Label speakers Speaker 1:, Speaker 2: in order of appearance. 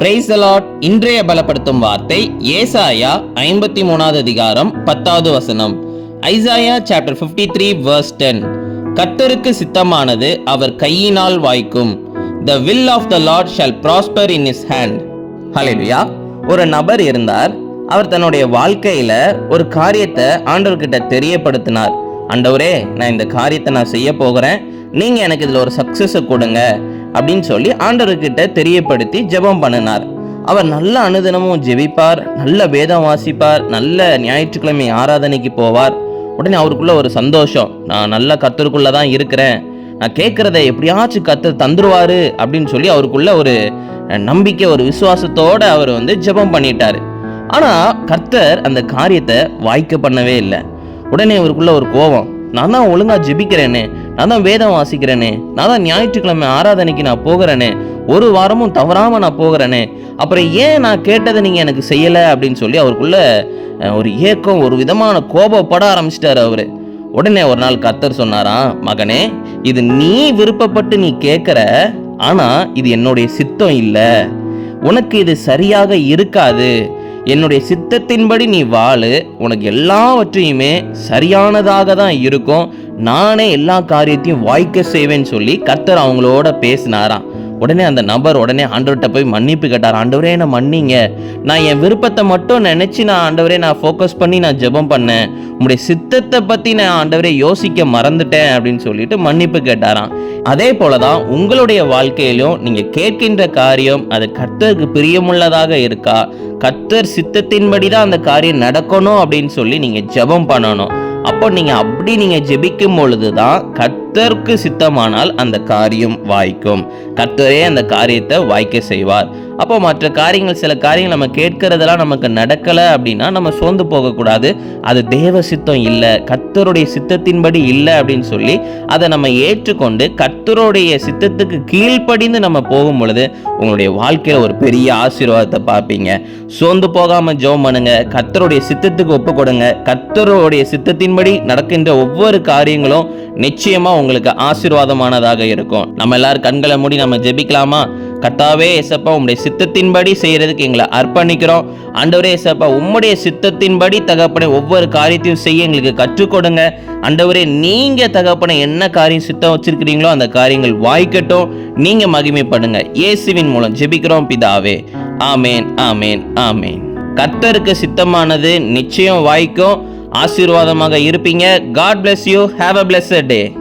Speaker 1: Price Lord இன்றைய பலப்படுத்தும் வார்த்தை ஏசாயா ஐம்பத்தி மூணாவது அதிகாரம் பத்தாவது வசனம். Isaiah chapter 53 three verse ten கத்தருக்கு சித்தமானது அவர் கையினால் வாய்க்கும். The will of the lord shall prosper in his hand hallelujah ஒரு நபர் இருந்தார். அவர் தன்னுடைய வாழ்க்கையில ஒரு காரியத்தை ஆண்டவர்கிட்ட தெரியப்படுத்தினார். ஆண்டவரே நான் இந்த காரியத்தை நான் செய்ய போகிறேன். நீங்க எனக்கு இதுல ஒரு சக்சஸை கொடுங்க. அப்படின்னு சொல்லி ஆண்டவர்கிட்ட தெரியப்படுத்தி ஜெபம் பண்ணினார். அவர் நல்ல அனுதினமும் ஜெபிப்பார் நல்ல வேதம் வாசிப்பார் நல்ல ஞாயிற்றுக்கிழமை ஆராதனைக்கு போவார். உடனே அவருக்குள்ள ஒரு சந்தோஷம். நான் நல்ல கத்தருக்குள்ள தான் இருக்கிறேன். நான் கேட்குறத எப்படியாச்சும் கத்து தந்துருவாரு அப்படின்னு சொல்லி அவருக்குள்ள ஒரு நம்பிக்கை ஒரு விசுவாசத்தோட அவர் வந்து ஜெபம் பண்ணிட்டாரு. ஆனால் கர்த்தர் அந்த காரியத்தை வாய்க்க பண்ணவே இல்லை. உடனே இவருக்குள்ள ஒரு கோபம். நான் தான் ஒழுங்காக ஜெபிக்கிறேனே நான் தான் வேதம் வாசிக்கிறேனே நான் தான் ஞாயிற்றுக்கிழமை ஆராதனைக்கு நான் போகிறேனே ஒரு வாரமும் தவறாமல் நான் போகிறேனே அப்புறம் ஏன் நான் கேட்டதை நீங்கள் எனக்கு செய்யலை அப்படின்னு சொல்லி அவருக்குள்ள ஒரு ஏக்கம் ஒரு விதமான கோபப்பட ஆரம்பிச்சிட்டாரு அவர். உடனே ஒரு நாள் கர்த்தர் சொன்னாராம் மகனே இது நீ விருப்பப்பட்டு நீ கேட்குற ஆனால் இது என்னுடைய சித்தம் இல்லை. உனக்கு இது சரியாக இருக்காது. என்னுடைய சித்தத்தின்படி நீ வாழு. உனக்கு எல்லாவற்றையுமே சரியானதாக தான் இருக்கும். நானே எல்லா காரியத்தையும் வாய்க்க செய்வேன்னு சொல்லி கர்த்தர் அவங்களோட பேசினாராம். உடனே அந்த நபர் உடனே ஆண்டவர்கிட்ட போய் மன்னிப்பு கேட்டார். ஆண்டவரே என்ன மன்னிங்க. நான் என் விருப்பத்தை மட்டும் நினச்சி நான் ஆண்டவரே நான் ஃபோக்கஸ் பண்ணி நான் ஜெபம் பண்ணேன். உங்களுடைய சித்தத்தை பற்றி நான் ஆண்டவரே யோசிக்க மறந்துட்டேன் அப்படின்னு சொல்லிட்டு மன்னிப்பு கேட்டாராம். அதே போலதான் உங்களுடைய வாழ்க்கையிலும் நீங்கள் கேட்கின்ற காரியம் அது கர்த்தருக்கு பிரியமுள்ளதாக இருக்கா? கர்த்தர் சித்தத்தின்படி தான் அந்த காரியம் நடக்கணும் அப்படின்னு சொல்லி நீங்கள் ஜெபம் பண்ணணும். அப்போ நீங்கள் அப்படி நீங்கள் ஜெபிக்கும் பொழுது தான் கர்த்தருக்கு சித்தமானால் அந்த காரியம் வாய்க்கும். கர்த்தரே அந்த காரியத்தை வாய்க்க செய்வார். அப்போ மற்ற காரியங்கள் சில காரியங்கள் நம்ம கேட்கறதெல்லாம் நமக்கு நடக்கலை அப்படின்னா நம்ம சோர்ந்து போகக்கூடாது. அது தேவ சித்தம் இல்லை. கர்த்தருடைய சித்தத்தின்படி இல்லை அப்படின்னு சொல்லி அதை நம்ம ஏற்றுக்கொண்டு கர்த்தருடைய சித்தத்துக்கு கீழ்ப்படிந்து நம்ம போகும் பொழுது உங்களுடைய வாழ்க்கையில் ஒரு பெரிய ஆசீர்வாதத்தை பார்ப்பீங்க. சோர்ந்து போகாமல் ஜோம் பண்ணுங்க. கர்த்தருடைய சித்தத்துக்கு ஒப்பு கொடுங்க. கர்த்தருடைய சித்தத்தின்படி நடக்கின்ற ஒவ்வொரு காரியங்களும் நிச்சயமா உங்களுக்கு ஆசீர்வாதமானதாக இருக்கும். நம்ம எல்லாரும் கண்களை மூடி நம்ம ஜெபிக்கலாமா? கர்த்தாவே ஏசப்பா உம்முடைய சித்தத்தின்படி செய்யறதுக்கு எங்களை அர்ப்பணிக்கிறோம். ஆண்டவரே எசப்பா உம்முடைய சித்தத்தின்படி தகப்பனை ஒவ்வொரு காரியத்தையும் செய்ய எங்களுக்கு கற்றுக் கொடுங்க. ஆண்டவரே நீங்க தகப்பனை என்ன காரியம் சித்தம் வச்சிருக்கிறீங்களோ அந்த காரியங்கள் வாய்க்கட்டும். நீங்க மகிமைப்படுங்க. இயேசுவின் மூலம் ஜெபிக்கிறோம் பிதாவே. ஆமேன் ஆமேன் ஆமேன். கர்த்தருக்கு சித்தமானது நிச்சயம் வாய்க்கும். ஆசீர்வாதமாக இருப்பீங்க. God bless you have a blessed day